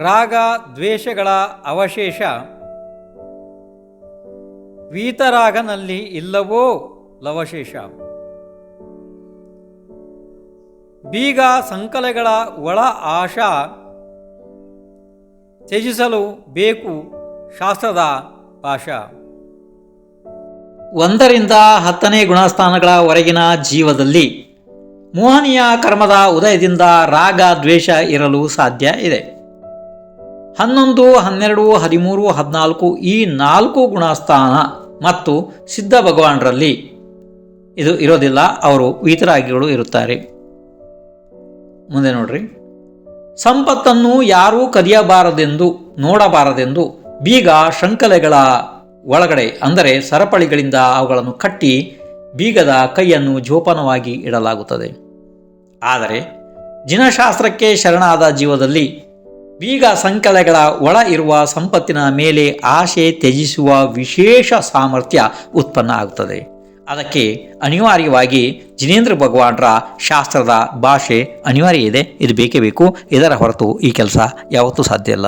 ರಾಗ ದ್ವೇಷಗಳ ಅವಶೇಷ ವೀತರಾಗನಲ್ಲಿ ಇಲ್ಲವೋ ಲವಶೇಷ. ಬೀಗ ಸಂಕಲೆಗಳ ಒಳ ಆಶಾ ತ್ಯಜಿಸಲು ಬೇಕು ಶಾಸ್ತ್ರದ ಭಾಷಾ ಒಂದರಿಂದ ಹತ್ತನೇ ಗುಣಸ್ಥಾನಗಳ ಹೊರಗಿನ ಜೀವದಲ್ಲಿ ಮೋಹನೀಯ ಕರ್ಮದ ಉದಯದಿಂದ ರಾಗ ದ್ವೇಷ ಇರಲು ಸಾಧ್ಯ ಇದೆ. ಹನ್ನೊಂದು, ಹನ್ನೆರಡು, ಹದಿಮೂರು, ಹದಿನಾಲ್ಕು ಈ ನಾಲ್ಕು ಗುಣಸ್ಥಾನ ಮತ್ತು ಸಿದ್ಧ ಭಗವಾನರಲ್ಲಿ ಇದು ಇರೋದಿಲ್ಲ, ಅವರು ವೀತರಾಗಿಗಳು ಇರುತ್ತಾರೆ. ಮುಂದೆ ನೋಡ್ರಿ. ಸಂಪತ್ತನ್ನು ಯಾರೂ ಕದಿಯಬಾರದೆಂದು, ನೋಡಬಾರದೆಂದು ಬೀಗ ಶಂಕಲೆಗಳ ಒಳಗಡೆ, ಅಂದರೆ ಸರಪಳಿಗಳಿಂದ ಅವುಗಳನ್ನು ಕಟ್ಟಿ ಬೀಗದ ಕೈಯನ್ನು ಜೋಪಾನವಾಗಿ ಇಡಲಾಗುತ್ತದೆ. ಆದರೆ ಜಿನಶಾಸ್ತ್ರಕ್ಕೆ ಶರಣಾದ ಜೀವದಲ್ಲಿ ಬೀಗ ಸಂಕಲೆಗಳ ಒಳ ಇರುವ ಸಂಪತ್ತಿನ ಮೇಲೆ ಆಶೆ ತ್ಯಜಿಸುವ ವಿಶೇಷ ಸಾಮರ್ಥ್ಯ ಉತ್ಪನ್ನ ಆಗುತ್ತದೆ ಅದಕ್ಕೆ ಅನಿವಾರ್ಯವಾಗಿ ಜಿನೇಂದ್ರ ಭಗವಾನ್ರ ಶಾಸ್ತ್ರದ ಭಾಷೆ ಅನಿವಾರ್ಯ ಇದೆ. ಇದು ಬೇಕೇ ಬೇಕು. ಇದರ ಹೊರತು ಈ ಕೆಲಸ ಯಾವತ್ತೂ ಸಾಧ್ಯ ಇಲ್ಲ.